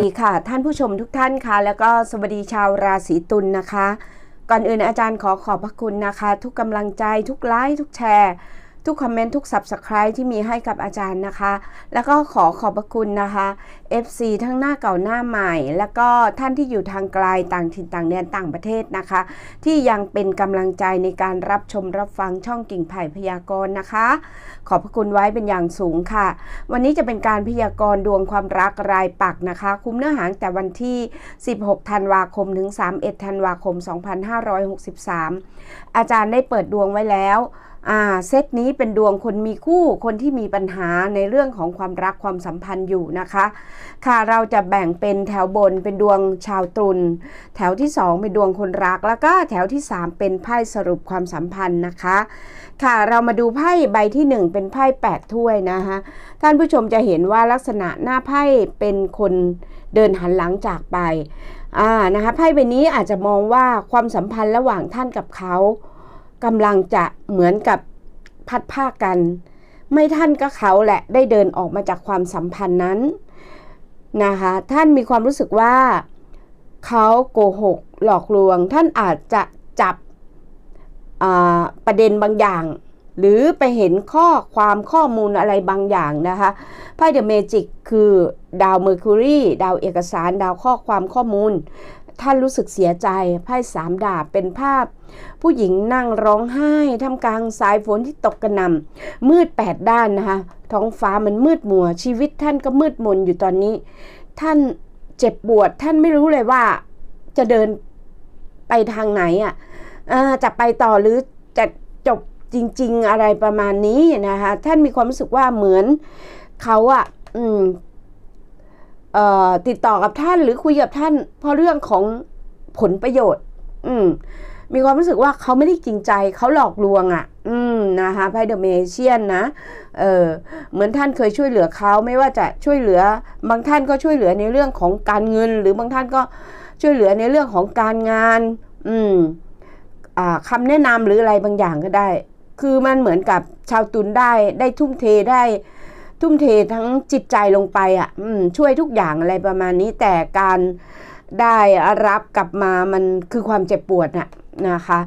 ดีค่ะ ท่านผู้ชมทุกท่านค่ะแล้วก็สวัสดีชาวราศีตุลนนะคะ ก่อนอื่นอาจารย์ขอขอบพระคุณนะคะ ทุกกำลังใจทุกไลค์ทุกแชร์ ทุกคอมเมนต์ทุก Subscribe ที่มีให้กับอาจารย์นะคะ แล้วก็ขอขอบพระคุณนะคะ FC ทั้งหน้าเก่าหน้าใหม่ แล้วก็ท่านที่อยู่ทางไกลต่างถิ่นต่างแดนต่างประเทศนะคะ ที่ยังเป็นกำลังใจในการรับชมรับฟังช่องกิ่งไผ่พยากรณ์นะคะ ขอบพระคุณไว้เป็นอย่างสูงค่ะ วันนี้จะเป็นการพยากรณ์ดวงความรักรายปักนะคะ คุ้มเนื้อหาตั้งแต่วันที่ 16 ธันวาคมถึง 31 ธันวาคม 2563 อาจารย์ได้เปิดดวงไว้แล้ว เซตนี้เป็นดวงคนมีคู่คนที่มีปัญหาในเรื่องของความรักความสัมพันธ์อยู่นะคะ ค่ะเราจะแบ่งเป็นแถวบนเป็นดวงชาวตรุน แถวที่ 2 เป็นดวงคนรัก แล้วก็แถวที่ 3 เป็นไพ่สรุปความสัมพันธ์นะคะ ค่ะเรามาดูไพ่ใบที่ 1 เป็นไพ่8ถ้วยนะคะท่านผู้ชมจะเห็นว่าลักษณะหน้าไพ่เป็นคนเดินหันหลังจากไปอ่านะคะไพ่ใบนี้อาจจะมองว่าความสัมพันธ์ระหว่างท่านกับเขา กำลังจะเหมือนกับพัดผ้ากัน ไม่ท่านก็เขาแหละได้เดินออกมาจากความสัมพันธ์นั้นนะคะท่านมีความรู้สึกว่าเขาโกหกหลอกลวง ท่านอาจจะจับประเด็นบางอย่าง หรือไปเห็นข้อความข้อมูลอะไรบางอย่างนะคะไพ่เดอะเมจิกคือดาวเมอร์คิวรีดาวเอกสาร ดาวข้อความข้อมูล ท่านรู้สึกเสียใจไพ่สามดาบเป็นภาพ ผู้หญิงนั่งร้องไห้ท่ามกลางสายฝนที่ตกกระหน่ำมืดแปดด้านนะคะ ท้องฟ้ามันมืดมัว ชีวิตท่านก็มืดมนอยู่ตอนนี้ ท่านเจ็บปวด ท่านไม่รู้เลยว่าจะเดินไปทางไหนอะจะไปต่อหรือจะจบจริง ๆ อะไรประมาณนี้นะคะ ท่านมีความรู้สึกว่าเหมือนเขาอะอืม ติดต่อกับท่านหรือคุยกับท่าน เพราะเรื่องของผลประโยชน์ อืม มีความรู้สึกว่าเขาไม่ได้จริงใจเขาหลอกลวงอะ่ะ อืมนะคะไพเดอร์เมเชียนนะเออเหมือนท่านเคยช่วยเหลือเขาไม่ว่าจะช่วยเหลือบางท่านก็ช่วยเหลือในเรื่องของการเงิน หรือบางท่านก็ช่วยเหลือในเรื่องของการงาน อืมคำแนะนำหรืออะไรบางอย่างก็ได้ คือมันเหมือนกับชาวตุนได้ได้ทุ่มเทได้ ทุ่มเททั้งจิตใจลงไปอะ่ะช่วยทุกอย่างอะไรประมาณนี้ แต่การได้รับกลับมามันคือความเจ็บปวดน่ะนะคะ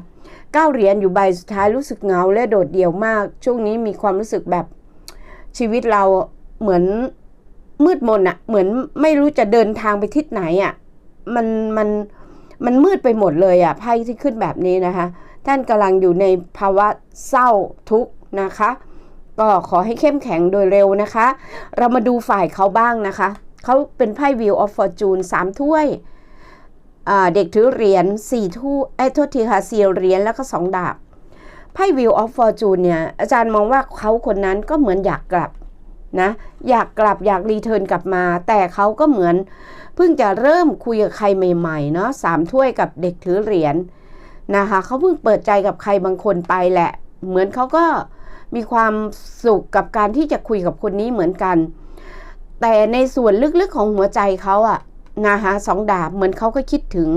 ก้าเหรียญอยู่ใบสุดท้ายรู้สึกเงาและโดดเดี่ยวมาก ช่วงนี้มีความรู้สึกแบบชีวิตเราเหมือนมืดมนอะเหมือนไม่รู้จะเดินทางไปทิศไหนอะมันมันมันมืดไปหมดเลยอะไพ่ที่ขึ้นแบบนี้นะคะ ท่านกำลังอยู่ในภาวะเศร้าทุกข์นะคะ ก็ขอให้เข้มแข็งโดยเร็วนะคะ เรามาดูฝ่ายเขาบ้างนะคะ เขาเป็นไพ่ Wheel of Fortune 3 ถ้วย เด็กถือเหรียญสี่ทู่ไอ้โทษทีค่ะสี่เหรียญแล้วก็สองดาบ ไพ่วิวออฟฟอร์จูนเนี่ย อาจารย์มองว่าเขาคนนั้นก็เหมือนอยากกลับนะอยากกลับอยากรีเทิร์นกลับมา แต่เขาก็เหมือนเพิ่งจะเริ่มคุยกับใครใหม่ๆเนาะสามถ้วยกับเด็กถือเหรียญนะคะเขาเพิ่งเปิดใจกับใครบางคนไปแหละ เหมือนเขาก็ มีความสุขกับการที่จะคุยกับคนนี้เหมือนกัน แต่ในส่วนลึกๆของหัวใจเขาอะนะคะสองดาบเหมือนเขาก็คิดถึง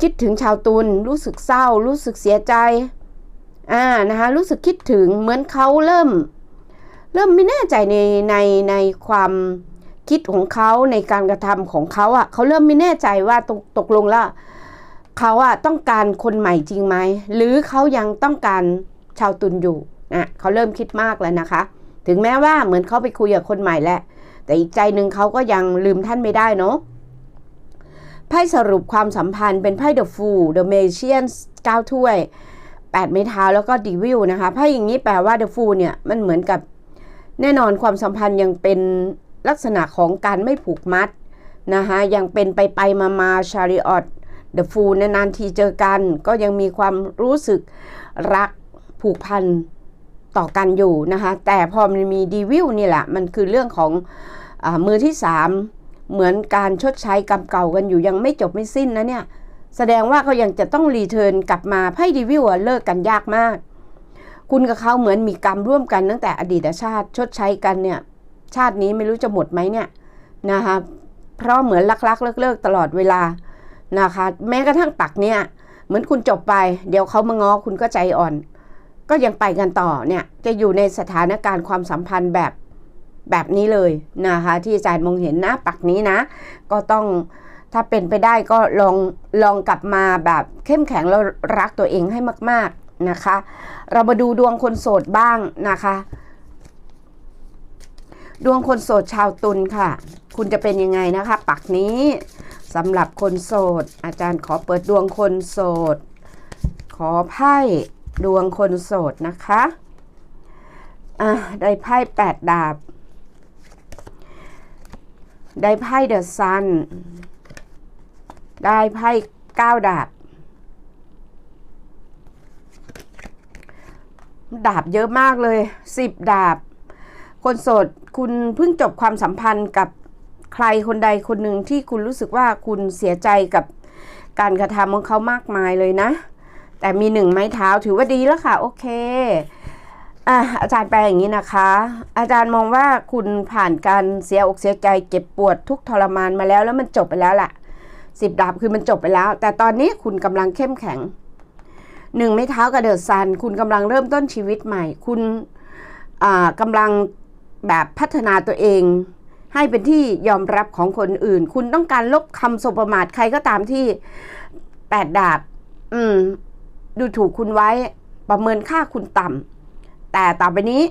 คิดถึงชาวตุลรู้สึกเศร้า รู้สึกเสียใจอ่านะคะรู้สึกคิดถึงเหมือนเขาเริ่ม เริ่มไม่แน่ใจในในในความคิดของเขาในการกระทำของเขาอะเขาเริ่มไม่แน่ใจว่าตกตกลงแล้วเขาอะต้องการคนใหม่จริงไหมหรือเขายังต้องการชาวตุลอยู่ นะเขาเริ่มคิดมากแล้วนะคะ ถึงแม้ว่าเหมือนเขาไปคุยกับคนใหม่แล้วแต่อีกใจหนึ่งเขาก็ยังลืมท่านไม่ได้เนาะไพ่สรุปความสัมพันธ์เป็นไพ่ The Fool The Magician 9ถ้วย 8 ไม้เท้าแล้วก็ดีวิวนะคะไพ่อย่างนี้แปลว่า The Fool เนี่ยมันเหมือนกับแน่นอนความสัมพันธ์ยังเป็นลักษณะของการไม่ผูกมัดนะคะยังเป็นไปไปมามาชาริออตเดอะฟูนานทีเจอกัน ก็ยังมีความรู้สึกรักผูกพัน ต่อกันอยู่นะคะ แต่พอมันมีดีวิวนี่แหละ มันคือเรื่องของอมือที่สามเหมือนการชดใช้กรรมเก่ากันอยู่ยังไม่จบไม่สิ้นนะเนี่ย แสดงว่าเขายังจะต้องรีเทิร์นกลับมาไพ่ดีวิวเลิกกันยากมาก คุณกับเขาเหมือนมีกรรมร่วมกันตั้งแต่อดีตชาติชดใช้กันเนี่ย ชาตินี้ไม่รู้จะหมดไหมเนี่ยนะคะเพราะเหมือนลักๆเลิกๆตลอดเวลานะคะ แม้กระทั่งปักเนี่ย เหมือนคุณจบไป เดี๋ยวเขามาง้อคุณก็ใจอ่อน ก็ยังไปกันต่อเนี่ยจะอยู่ในสถานการณ์ความสัมพันธ์แบบแบบนี้เลยนะคะที่อาจารย์มองเห็นนะปักนี้นะ ก็ต้องถ้าเป็นไปได้ก็ลองลองกลับมาแบบเข้มแข็งแล้วรักตัวเองให้มาก ๆนะคะ เรามาดูดวงคนโสดบ้างนะคะ ดวงคนโสดชาวตุลค่ะ คุณจะเป็นยังไงนะคะ ปักนี้สำหรับคนโสด อาจารย์ขอเปิดดวงคนโสด ขอไพ่ ดวงคนโสดนะคะอะได้ไพ่แปดดาบ ได้ไพ่เดอะซัน ได้ไพ่เก้าดาบ ดาบเยอะมากเลยสิบดาบ คนโสดคุณเพิ่งจบความสัมพันธ์กับใครคนใดคนหนึ่งที่คุณรู้สึกว่าคุณเสียใจกับการกระทำของเขามากมายเลยนะ แต่มีหนึ่งไม้เท้าถือว่าดีแล้วค่ะ โอเคอะอาจารย์แปลอย่างนี้นะคะ อาจารย์มองว่าคุณผ่านการเสียอกเสียใจเจ็บปวดทุกทรมานมาแล้วแล้วมันจบไปแล้วล่ะสิบดาบคือมันจบไปแล้ว แต่ตอนนี้คุณกำลังเข้มแข็งหนึ่งไม้เท้ากับเดอะซัน คุณกำลังเริ่มต้นชีวิตใหม่ คุณอ่ากำลังแบบพัฒนาตัวเอง ให้เป็นที่ยอมรับของคนอื่น คุณต้องการลบคำสบประมาทใครก็ตามที่แปดดาบ อืม ดูถูกคุณไว้ประเมินค่าคุณต่ำแต่ต่อไปนี้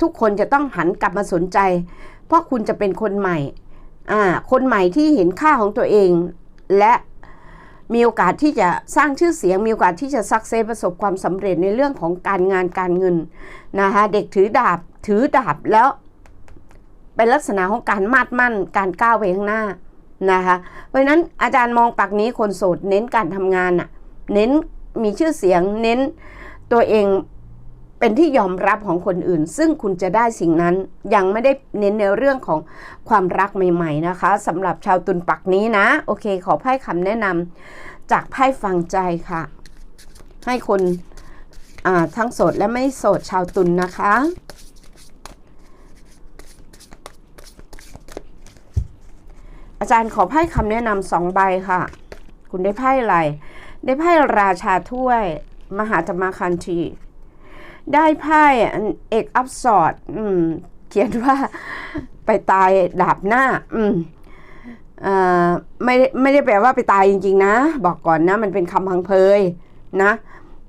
ทุกคนจะต้องหันกลับมาสนใจ เพราะคุณจะเป็นคนใหม่อ่าคนใหม่ที่เห็นค่าของตัวเอง และมีโอกาสที่จะสร้างชื่อเสียง มีโอกาสที่จะซักเซประสบความสำเร็จในเรื่องของการงานการเงินนะคะเด็กถือดาบถือดาบแล้ว เป็นลักษณะของการมาดมั่น การก้าวไปข้างหน้านะคะเพราะนั้นอาจารย์มองปักนี้คนโสดเน้นการทำงานอะเน้น มีชื่อเสียงเน้นตัวเองเป็นที่ยอมรับของคนอื่น ซึ่งคุณจะได้สิ่งนั้นยังไม่ได้เน้นในเรื่องของความรักใหม่ๆนะคะสำหรับชาวตุลปักนี้นะ โอเค ขอไพ่คำแนะนำจากไพ่ฟังใจค่ะ ให้คนทั้งโสดและไม่โสดชาวตุลนนะคะอาจารย์ขอไพ่คำแนะนำสองใบค่ะ คุณได้ไพ่อะไร ได้ไพ่ราชาถ้วย มหาธรรมาคันธีได้ไพ่เอกอัพสอดเขียนว่าไปตายดาบหน้า อืมไม่ไม่ได้แปลว่าไปตายจริง ๆ นะ บอกก่อนนะ มันเป็นคำพังเพยนะ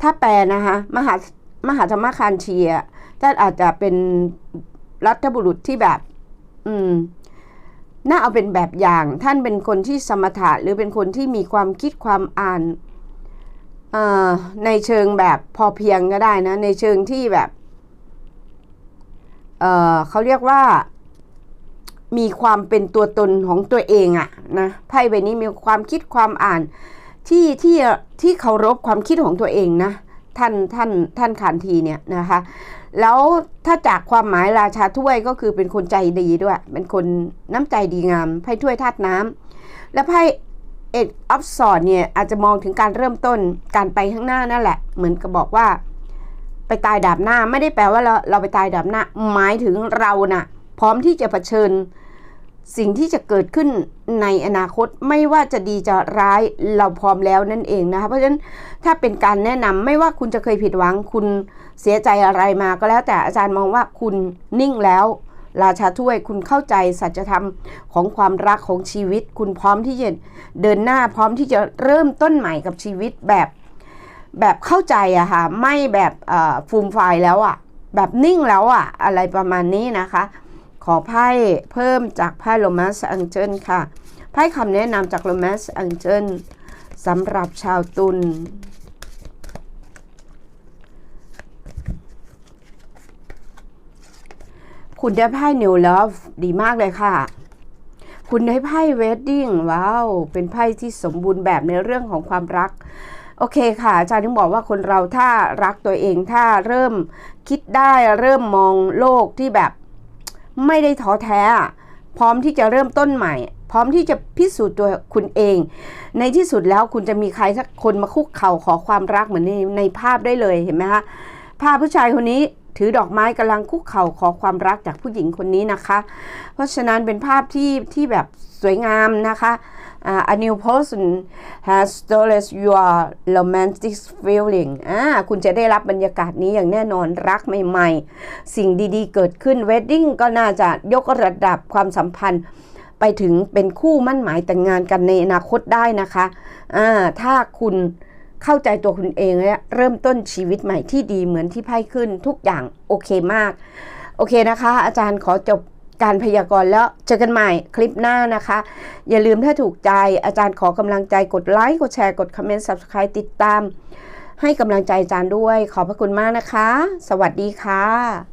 ถ้าแปลนะคะ มหามหาธรรมคานเชียท่านอาจจะเป็นรัฐบุรุษที่แบบ อืมน่าเอาเป็นแบบอย่าง ท่านเป็นคนที่สมถะหรือเป็นคนที่มีความคิดความอ่าน ในเชิงแบบพอเพียงก็ได้นะ ในเชิงที่แบบเเขาเรียกว่า มีความเป็นตัวตนของตัวเองอะนะไพ่ใบนี้มีความคิดความอ่านที่ที่ที่เคารพความคิดของตัวเองนะท่านท่านท่านขานทีเนี่ยนะคะ แล้วถ้าจากความหมายราชาถ้วยก็คือเป็นคนใจดีด้วย เป็นคนน้ำใจดีงามไพ่ถ้วยธาตุน้ำและไพ่ เอ็ดออฟสอดเนี่ยอาจจะมองถึงการเริ่มต้นการไปข้างหน้านั่นแหละ เหมือนกับบอกว่า ไปตายดาบหน้าไม่ได้แปลว่าเราเราไปตายดาบหน้า หมายถึงเรานะ่ะ พร้อมที่จะะเผชิญ สิ่งที่จะเกิดขึ้นในอนาคตไม่ว่าจะดีจะร้ายเราพร้อมแล้วนั่นเองนะคะเพราะฉะนั้นถ้าเป็นการแนะนำไม่ว่าคุณจะเคยผิดหวังคุณเสียใจอะไรมาก็แล้วแต่อาจารย์มองว่าคุณนิ่งแล้ว ราชาถ้วยคุณเข้าใจสัจธรรมของความรักของชีวิต คุณพร้อมที่จะเดินหน้าพร้อมที่จะเริ่มต้นใหม่กับชีวิตแบบแบบเข้าใจอะค่ะไม่แบบฟูมไฟแล้วอะแบบนิ่งแล้วอะอะไรประมาณนี้นะคะ ขอไพ่เพิ่มจากไพ่โรมัสอังเจิลค่ะไพ่คำแนะนำจากโรมัสอังเจิลสำหรับชาวตุล คุณได้ไพ่ New Love ดีมากเลยค่ะ คุณได้ไพ่ Wedding ว้าว เป็นไพ่ที่สมบูรณ์แบบในเรื่องของความรัก โอเคค่ะ อาจารย์ถึงบอกว่าคนเราถ้ารักตัวเองถ้าเริ่มคิดได้เริ่มมองโลกที่แบบไม่ได้ท้อแท้ พร้อมที่จะเริ่มต้นใหม่ พร้อมที่จะพิสูจน์ตัวคุณเอง ในที่สุดแล้วคุณจะมีใครสักคนมาคุกเข่าขอความรักเหมือนในในภาพได้เลยเห็นไหมคะภาพผู้ชายคนนี้ ถือดอกไม้กำลังคุกเข่าขอความรักจากผู้หญิงคนนี้นะคะ เพราะฉะนั้นเป็นภาพที่ที่แบบสวยงามนะคะ uh, a new person has stolen your romantic feeling อ่าคุณจะได้รับบรรยากาศนี้อย่างแน่นอนรักใหม่ๆ สิ่งดีๆ เกิดขึ้น wedding ก็น่าจะยกระดับความสัมพันธ์ไปถึงเป็นคู่มั่นหมายแต่งงานกันในอนาคตได้นะคะอ่าถ้าคุณ เข้าใจตัวคุณเองและเริ่มต้นชีวิตใหม่ที่ดีเหมือนที่ไพ่ขึ้นทุกอย่างโอเคมาก โอเคนะคะ อาจารย์ขอจบการพยากรณ์แล้วเจอกันใหม่คลิปหน้านะคะ อย่าลืมถ้าถูกใจอาจารย์ขอกำลังใจกดไลค์กดแชร์กดคอมเมนต์ subscribe ติดตาม ให้กำลังใจอาจารย์ด้วย ขอบพระคุณมากนะคะ สวัสดีค่ะ